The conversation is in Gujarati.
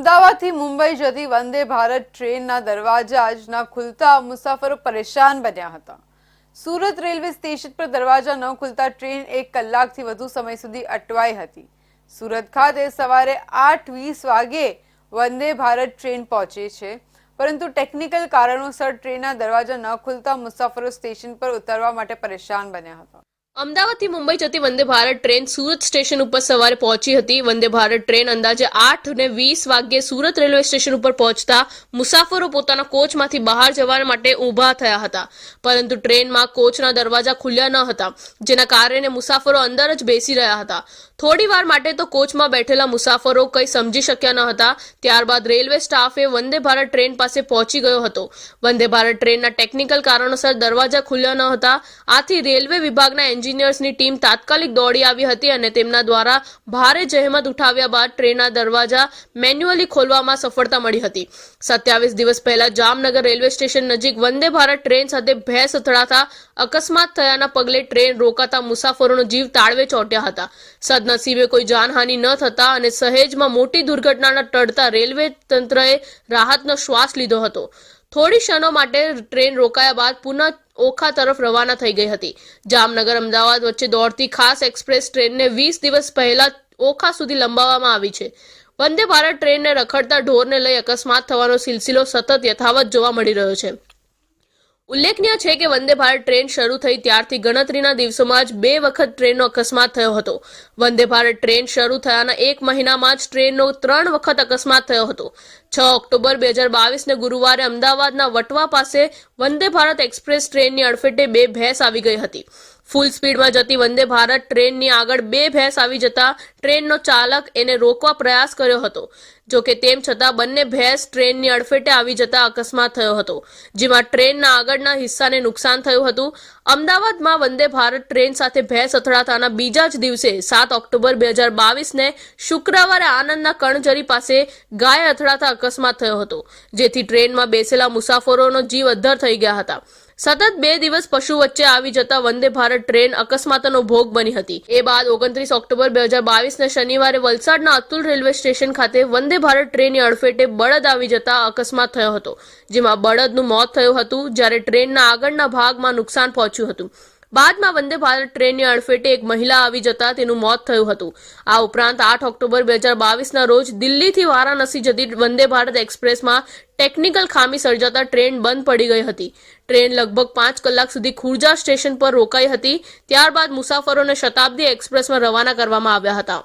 અમદાવાદથી મુંબઈ જતી વંદે ભારત ટ્રેનના દરવાજા જ ન ખુલતા મુસાફરો પરેશાન બન્યા હતા. સુરત રેલવે સ્ટેશન પર દરવાજા ન ખુલતા ટ્રેન એક કલાકથી વધુ સમય સુધી અટવાઈ હતી. સુરત ખાતે સવારે આઠ વીસ વાગે વંદે ભારત ટ્રેન પહોંચે છે. પરંતુ ટેકનિકલ કારણોસર ટ્રેનના દરવાજા ન ખુલતા મુસાફરો સ્ટેશન પર ઉતરવા માટે પરેશાન બન્યા હતા. અમદાવાદથી મુંબઈ જતી વંદે ભારત ટ્રેન સુરત સ્ટેશન ઉપર સવારે પહોંચી હતી. વંદે ભારત ટ્રેન અંદાજે આઠ ને વીસ વાગ્યે સુરત રેલવે સ્ટેશન ઉપર પહોંચતા મુસાફરો પોતાના કોચમાંથી બહાર જવા માટે ઊભા થયા હતા. પરંતુ ટ્રેનમાં કોચના દરવાજા ખુલ્યા ન હતા, જેના કારણે મુસાફરો અંદર જ બેસી રહ્યા હતા. થોડી વાર માટે તો કોચમાં બેઠેલા મુસાફરો કંઈ સમજી શક્યા ન હતા. ત્યારબાદ રેલવે સ્ટાફે વંદે ભારત ટ્રેન પાસે પહોંચી ગયો હતો. વંદે ભારત ટ્રેનના ટેકનિકલ કારણોસર દરવાજા ખુલ્યા ન હતા. આથી રેલવે વિભાગના એન્જિનિયર્સની ટીમ તાત્કાલિક દોડી આવી હતી અને તેમના દ્વારા ભારે જહેમત ઉઠાવ્યા બાદ ટ્રેનના દરવાજા મેન્યુઅલી ખોલવામાં સફળતા મળી હતી. સત્યાવીસ દિવસ પહેલા જામનગર રેલવે સ્ટેશન નજીક વંદે ભારત ટ્રેન સાથે ભેંસ અથડાતા અકસ્માત થયાના પગલે ટ્રેન રોકાતા મુસાફરોનો જીવ તાળવે ચોંટ્યા હતા. સદનસીબે કોઈ જાનહાનિ ન થતા અને સહેજમાં મોટી દુર્ઘટનાના ટળતા રેલવે તંત્રએ રાહતનો શ્વાસ લીધો હતો. થોડી ક્ષણો માટે ટ્રેન રોકાયા બાદ પુનઃ ઓખા તરફ રવાના થઈ ગઈ હતી. જામનગર, અમદાવાદ વચ્ચે દોડતી ખાસ એક્સપ્રેસ ટ્રેનને વીસ દિવસ પહેલા ઓખા સુધી લંબાવવામાં આવી છે. વંદે ભારત ટ્રેનને રખડતા ઢોરને લઈ અકસ્માત થવાનો સિલસિલો સતત યથાવત જોવા મળી રહ્યો છે. ઉલ્લેખનીય છે કે વંદે ભારત ટ્રેન શરૂ થઈ ત્યારથી ગણતરીના દિવસોમાં જ બે વખત ટ્રેનનો અકસ્માત થયો હતો. વંદે ભારત ટ્રેન શરૂ થયાના એક મહિનામાં જ ટ્રેનનો ત્રણ વખત અકસ્માત થયો હતો. છ ઓક્ટોબર બે હજાર બાવીસને ગુરુવારે અમદાવાદના વટવા પાસે વંદે ભારત એક્સપ્રેસ ટ્રેનની અડફેટે બે ભેંસ આવી ગઈ હતી. ફૂલ સ્પીડમાં જતી વંદે ભારત ટ્રેનની આગળ બે ભેંસ આવી જતા ટ્રેનનો ચાલક એને રોકવા પ્રયાસ કર્યો હતો. જો કે તેમ છતાં બંને ભેંસ ટ્રેનની અડફેટે આવી જતા અકસ્માત થયો હતો, જેમાં ટ્રેનના આગળના હિસ્સાને નુકસાન થયું હતું. અમદાવાદમાં વંદે ભારત ટ્રેન સાથે ભેંસ અથડાતાના બીજા જ દિવસે સાત ઓક્ટોબર બે હજાર બાવીસને શુક્રવારે આનંદના કણજરી પાસે ગાય અથડાતા અકસ્માત થયો હતો, જેથી ટ્રેનમાં બેસેલા મુસાફરોનો જીવ અદ્ધર થઈ ગયા હતા. સતત બે દિવસ પશુ વચ્ચે આવી જતા વંદે ભારત ટ્રેન અકસ્માતનો ભોગ બની હતી. એ બાદ ઓગણત્રીસ ઓક્ટોબર બે હજાર બાવીસના શનિવારે વલસાડના અતુલ રેલવે સ્ટેશન ખાતે વંદે ભારત ટ્રેનની અડફેટે બળદ આવી જતા અકસ્માત થયો હતો, જેમાં બળદનું મોત થયું હતું જ્યારે ટ્રેનના આગળના ભાગમાં નુકસાન પહોંચ્યું હતું. બાદમાં વંદે ભારત ટ્રેનની અડફેટે એક મહિલા આવી જતા તેનું મોત થયું હતું. આ ઉપરાંત આઠ ઓક્ટોબર બે હજાર બાવીસના રોજ દિલ્હીથી વારાણસી જતી વંદે ભારત એક્સપ્રેસમાં ટેકનિકલ ખામી સર્જાતા ટ્રેન બંધ પડી ગઈ હતી. ટ્રેન લગભગ પાંચ કલાક સુધી ખુર્જા સ્ટેશન પર રોકાઈ હતી, ત્યારબાદ મુસાફરોને શતાબ્દી એક્સપ્રેસમાં રવાના કરવામાં આવ્યા હતા.